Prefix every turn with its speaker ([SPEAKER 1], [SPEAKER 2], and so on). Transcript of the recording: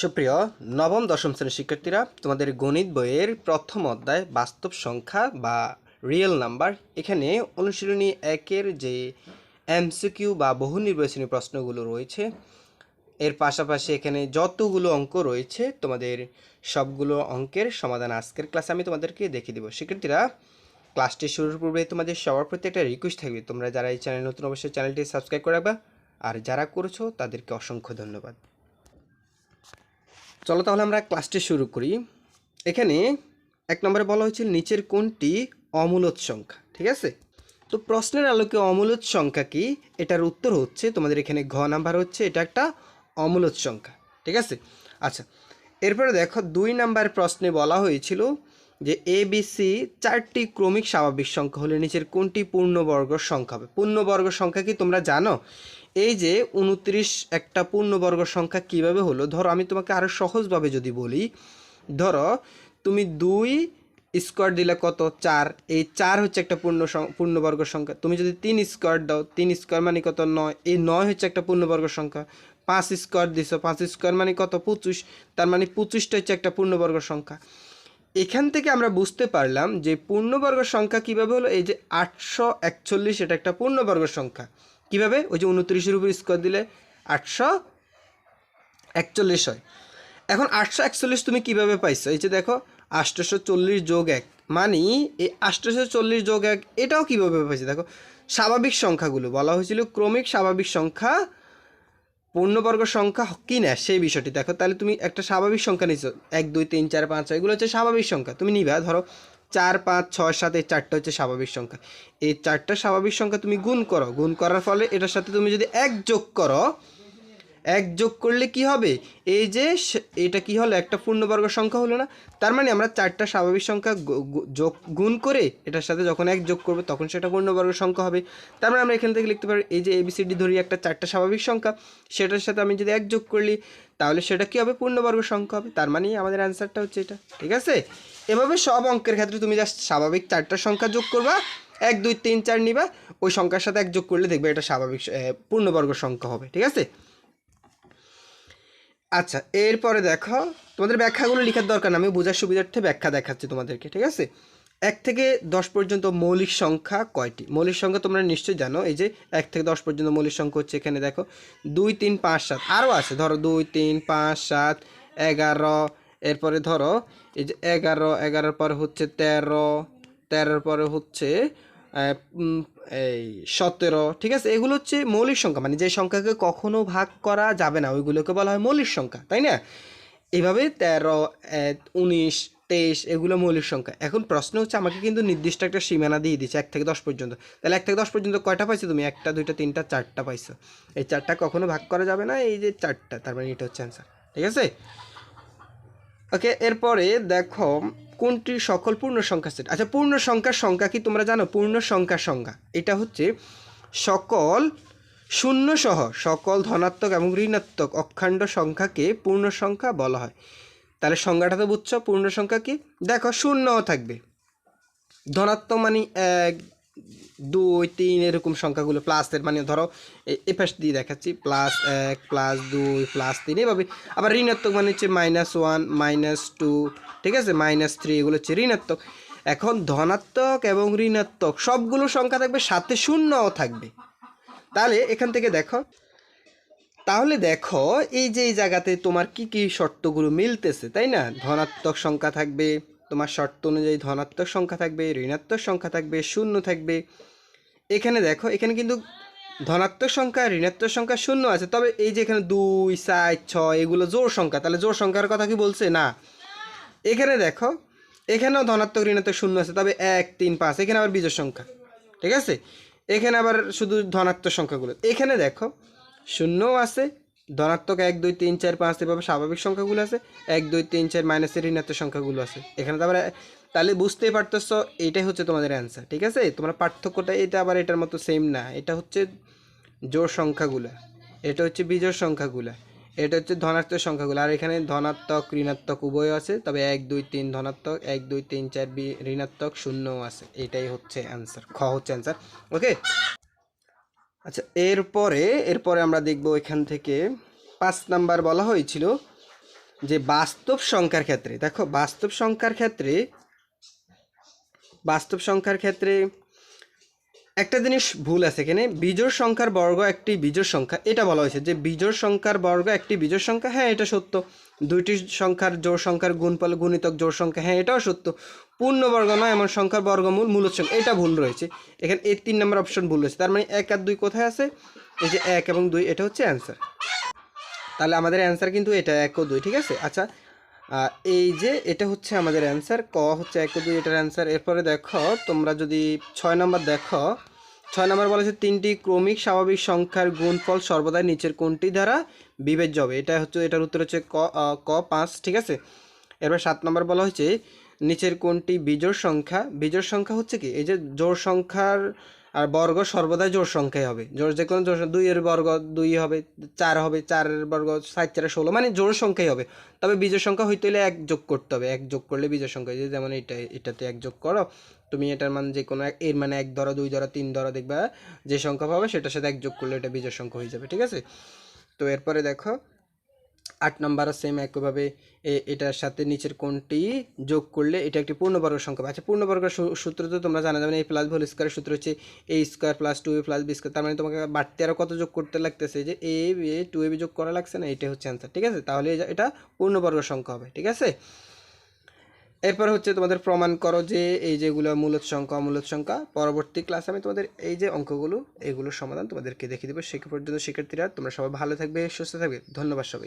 [SPEAKER 1] সুপ্রিয়, নবম, দশম শ্রেণির শিক্ষার্থীরা, তোমাদের গণিত বইয়ের প্রথম অধ্যায় বাস্তব সংখ্যা বা রিয়েল নাম্বার এখানে অনুশীলনী একের যে এমসিকিউ বা বহু নির্বাচনী প্রশ্নগুলো রয়েছে, এর পাশাপাশি এখানে যতগুলো অঙ্ক রয়েছে, তোমাদের সবগুলো অঙ্কের সমাধান আজকের ক্লাসে আমি তোমাদেরকে দেখিয়ে দেবো। শিক্ষার্থীরা, ক্লাসটি শুরুর পূর্বে তোমাদের সবার প্রতি একটা রিকোয়েস্ট থাকবে। তোমরা যারা এই চ্যানেল নতুন, অবশ্যই চ্যানেলটি সাবস্ক্রাইব করে রাখবা। আর যারা করেছ, তাদেরকে অসংখ্য ধন্যবাদ। চলো তাহলে আমরা ক্লাসটি শুরু করি। এখানে এক নম্বরে বলা হয়েছিল নিচের কোনটি অমূলত সংখ্যা, ঠিক আছে? তো প্রশ্নের আলোকে অমূলত সংখ্যা কি? এটার উত্তর হচ্ছে, তোমাদের এখানে ঘ নাম্বার হচ্ছে, এটা একটা অমূলত সংখ্যা, ঠিক আছে? আচ্ছা এরপরে দেখো দুই নাম্বার প্রশ্নে বলা হয়েছিল যে এ বি সি চারটি ক্রমিক স্বাভাবিক সংখ্যা হলে নিচের কোনটি পূর্ণবর্গ সংখ্যা হবে? পূর্ণবর্গ সংখ্যা কি তোমরা জানো? এই যে উনত্রিশ একটা পূর্ণবর্গ সংখ্যা কীভাবে হলো? ধরো, আমি তোমাকে আরও সহজভাবে যদি বলি, ধরো তুমি দুই স্কোয়ার দিলে কত? চার। এই চার হচ্ছে একটা পূর্ণ পূর্ণবর্গ সংখ্যা। তুমি যদি তিন স্কোয়ার দাও, তিন স্কোয়ার মানে কত? নয়। এই নয় হচ্ছে একটা পূর্ণবর্গ সংখ্যা। পাঁচ স্কোয়ার দিছো, পাঁচ স্কোয়ার মানে কত? পঁচিশ। তার মানে পঁচিশটা হচ্ছে একটা পূর্ণবর্গ সংখ্যা। এখান থেকে আমরা বুঝতে পারলাম যে পূর্ণবর্গ সংখ্যা কীভাবে হলো? এই যে আটশো একচল্লিশ, এটা একটা পূর্ণবর্গ সংখ্যা। কীভাবে? ওই যে উনত্রিশের উপর স্কোয়ার দিলে আটশো একচল্লিশ হয়। এখন আটশো একচল্লিশ তুমি কীভাবে পাইছো? এই যে দেখো আটশোশো চল্লিশ যোগ এক মানে এই আটশোশো চল্লিশ যোগ এক, এটাও কীভাবে পাইছে? দেখো, স্বাভাবিক সংখ্যাগুলো বলা হয়েছিল, ক্রমিক স্বাভাবিক সংখ্যা পূর্ণবর্গ সংখ্যা কি না সেই বিষয়টি দেখো। তাহলে তুমি একটা স্বাভাবিক সংখ্যা নিচ্ছ এক, দুই, তিন, চার, পাঁচ, ছয়, এগুলো হচ্ছে স্বাভাবিক সংখ্যা। তুমি নিবা, ধরো চার, পাঁচ, ছয়, সাত, এই চারটা হচ্ছে স্বাভাবিক সংখ্যা। এই চারটা স্বাভাবিক সংখ্যা তুমি গুণ করো। গুণ করার ফলে এটার সাথে তুমি যদি এক যোগ করো এক যোগ করলে কি হবে? এই যে এটা কি হলো? একটা পূর্ণবর্গ সংখ্যা হলো না? তার মানে আমরা চারটা স্বাভাবিক সংখ্যা যোগ, গুণ করে এটার সাথে যখন এক যোগ করব, তখন সেটা পূর্ণবর্গ সংখ্যা হবে। তার মানে আমরা এখান থেকে লিখতে পারি, এই যে এবিসিডি ধরি একটা চারটা স্বাভাবিক সংখ্যা, সেটার সাথে আমি যদি এক যোগ করলি, তাহলে সেটা কি হবে? পূর্ণবর্গ সংখ্যা হবে। তার মানে আমাদের অ্যান্সারটা হচ্ছে এটা। ঠিক আছে? এভাবে সব অঙ্কের ক্ষেত্রে তুমি জাস্ট স্বাভাবিক চারটা সংখ্যা যোগ করবা, এক, দুই, তিন, চার নিবা, ওই সংখ্যার সাথে এক যোগ করলে দেখবে এটা স্বাভাবিক পূর্ণবর্গ সংখ্যা হবে। ঠিক আছে? আচ্ছা এরপরে দেখো, তোমাদের ব্যাখ্যাগুলো লেখার দরকার আমি বোঝার সুবিধার্থে ব্যাখ্যা দেখাচ্ছি তোমাদেরকে, ঠিক আছে? এক থেকে দশ পর্যন্ত মৌলিক সংখ্যা কয়টি? মৌলিক সংখ্যা তোমরা নিশ্চয়ই জানো, এই যে এক থেকে দশ পর্যন্ত মৌলিক সংখ্যা হচ্ছে এখানে দেখো, দুই, তিন, পাঁচ, সাত, আরও আছে, ধরো দুই, তিন, পাঁচ, সাত, এগারো, এরপরে ধরো, এই যে এগারো, এগারোর পর হচ্ছে তেরো, তেরোর পরে হচ্ছে এই সতেরো, ঠিক আছে? এগুলো হচ্ছে মৌলিক সংখ্যা মানে যে সংখ্যাকে কখনো ভাগ করা যাবে না, ওইগুলোকে বলা হয় মৌলিক সংখ্যা, তাই না? এইভাবে তেরো উনিশ, তেইশ, এগুলো মৌলিক সংখ্যা। এখন প্রশ্ন হচ্ছে, আমাকে কিন্তু নির্দিষ্ট একটা সীমানা দিয়ে দিচ্ছে এক থেকে দশ পর্যন্ত। তাহলে এক থেকে দশ পর্যন্ত কয়টা পাইছো তুমি? একটা, দুইটা, তিনটা, চারটা পাইছো। এই চারটা কখনো ভাগ করা যাবে না, এই যে চারটা, তার মানে এটা হচ্ছে অ্যান্সার ঠিক আছে? ওকে এরপরে দেখো, কোনটি সকল পূর্ণ সংখ্যা সেট আচ্ছা পূর্ণ সংখ্যার সংখ্যা কি তোমরা জানো? পূর্ণ সংখ্যার সংখ্যা। এটা হচ্ছে সকল শূন্য সহ সকল ধনাত্মক এবং ঋণাত্মক অখণ্ড সংখ্যাকে পূর্ণ সংখ্যা বলা হয়। তাহলে সংজ্ঞাটা তো বুঝছ পূর্ণ সংখ্যা কি? দেখো, শূন্যও থাকবে। ধনাত্মক মানে এক দুই তিন এরকম সংখ্যাগুলো প্লাসের মানে ধরো এ- পাশ দিয়ে দেখাচ্ছি প্লাস এক প্লাস দুই প্লাস তিন, এভাবে। আবার ঋণাত্মক মানে হচ্ছে মাইনাস ওয়ান মাইনাস টু ঠিক আছে? মাইনাস থ্রি এগুলো হচ্ছে ঋণাত্মক। এখন ধনাত্মক এবং ঋণাত্মক, সবগুলো সংখ্যা থাকবে, সাথে শূন্যও থাকবে। তাহলে এখান থেকে দেখো, তাহলে দেখো, এই যে এই জায়গাতে তোমার কি কি শর্তগুলো মিলতেছে, তাই না? ধনাত্মক সংখ্যা থাকবে তোমার শর্ত অনুযায়ী ধনাত্মক সংখ্যা থাকবে, ঋণাত্মক সংখ্যা থাকবে, শূন্য থাকবে। এখানে দেখো, এখানে কিন্তু ধনাত্মক সংখ্যা, ঋণাত্মক সংখ্যা শূন্য আছে। তবে এই যে এখানে দুই, চার, ছয়, এগুলো জোর সংখ্যা, তাহলে জোর সংখ্যার কথা কি বলছে? না। এখানে দেখো, এখানেও ধনাত্মক, ঋণাত্মক শূন্য আছে, তবে এক, তিন, পাঁচ, এখানে আবার বীজের সংখ্যা, ঠিক আছে? এখানে আবার শুধু ধনাত্মক সংখ্যাগুলো। এখানে দেখো, শূন্যও আছে ধনাত্মক এক, দুই, তিন, চার, পাঁচ এভাবে স্বাভাবিক সংখ্যাগুলো আছে। এক, দুই, তিন, চার মাইনাসের ঋণাত্মক সংখ্যাগুলো আছে। এখানে তো আবার, তাহলে বুঝতেই পারতেছ, এটাই হচ্ছে তোমাদের অ্যান্সার ঠিক আছে? তোমরা পার্থক্যটা এটা আবার এটার মতো সেম না। এটা হচ্ছে জোর সংখ্যাগুলো। এটা হচ্ছে বিজোড় সংখ্যাগুলো। এটা হচ্ছে ধনাত্মক সংখ্যাগুলো। আর এখানে ধনাত্মক, ঋণাত্মক উভয় আছে, তবে এক, দুই, তিন ধনাত্মক, এক, দুই, তিন, চার, বি, ঋণাত্মক শূন্যও আছে। এটাই হচ্ছে অ্যান্সার খ হচ্ছে অ্যান্সার ওকে আচ্ছা এরপরে এরপরে আমরা দেখব এখান থেকে পাঁচ নাম্বার বলা হয়েছিল যে বাস্তব সংখ্যার ক্ষেত্রে, দেখো, বাস্তব সংখ্যার ক্ষেত্রে, বাস্তব সংখ্যার ক্ষেত্রে একটা জিনিস ভুল আছে এখানে, বিজোড় সংখ্যার বর্গ একটি বিজোড় সংখ্যা, এটা বলা হয়েছে যে বিজোড় সংখ্যার বর্গ একটি বিজোড় সংখ্যা হ্যাঁ এটা সত্য। দুইটি সংখ্যার জোড় সংখ্যার গুণফল গুণিতক জোড় সংখ্যা হ্যাঁ এটাও সত্য। পূর্ণবর্গ নয়, এমন সংখ্যার বর্গমূল মূলত এটা ভুল রয়েছে। এখানে এই তিন নম্বর অপশন ভুল রয়েছে, তার মানে এক আর দুই কোথায় আছে? এই যে এক এবং দুই, এটা হচ্ছে অ্যান্সার তাহলে আমাদের অ্যান্সার কিন্তু এটা, এক ও দুই, ঠিক আছে? আচ্ছা এই যে এটা হচ্ছে আমাদের অ্যান্সার ক হচ্ছে এক দুই এটার অ্যান্সার এরপরে দেখো, তোমরা যদি ছয় নম্বর দেখো, ছয় নম্বর বলা তিনটি ক্রমিক স্বাভাবিক সংখ্যার গুণফল সর্বদাই নিচের কোনটি দ্বারা বিবেচ্য হবে? এটা হচ্ছে, এটার উত্তর হচ্ছে ক ক পাঁচ, ঠিক আছে? এরপর সাত নম্বর বলা হয়েছে, নিচের কোনটি বিজোড় সংখ্যা? বিজোড় সংখ্যা হচ্ছে কি? এই যে জোড় সংখ্যার আর বর্গ সর্বদাই জোর সংখ্যাই হবে। জোড় যে কোনো জোড় দুইয়ের বর্গ দুই হবে, চার হবে, চারের বর্গ সাত চারে ষোলো মানে জোর সংখ্যাই হবে। তবে বিজোড় সংখ্যা হইতে হলে এক যোগ করতে হবে। এক যোগ করলে বিজয় সংখ্যা যে যেমন এটা, এটাতে এক যোগ করো। তুমি এটার মান যে কোনো এর মানে এক ধরো, দুই ধরো, তিন ধরো দেখবা, যে সংখ্যা পাবে সেটার সাথে এক যোগ করলে এটা বিজোড় সংখ্যা হয়ে যাবে, ঠিক আছে? তো এরপরে দেখো আট নাম্বারও সেম একইভাবে এটার সাথে নিচের কোনটি যোগ করলে এটা একটি পূর্ণবর্গ সংখ্যা। আচ্ছা পূর্ণবর্গের সূত্র তো তোমরা জানা যাবে এই প্লাস হোল স্কোয়ারের সূত্র হচ্ছে A square plus two A plus B square তার মানে তোমাকে বাড়তি আরও কত যোগ করতে লাগতেছে? যে এ এ টু এ বি যোগ করা লাগছে না এটা হচ্ছে অ্যান্সার ঠিক আছে? তাহলে এটা পূর্ণবর্গ সংখ্যা হবে, ঠিক আছে? এরপর হচ্ছে তোমাদের প্রমাণ করো যে এই যেগুলো মূলত সংখ্যা, অমূলত সংখ্যা, পরবর্তী ক্লাসে আমি তোমাদের এই যে অঙ্কগুলো, এগুলোর সমাধান তোমাদেরকে দেখিয়ে দেবো। সে পর্যন্ত শিক্ষার্থীরা, তোমরা সবাই ভালো থাকবে, সুস্থ থাকবে। ধন্যবাদ সবাই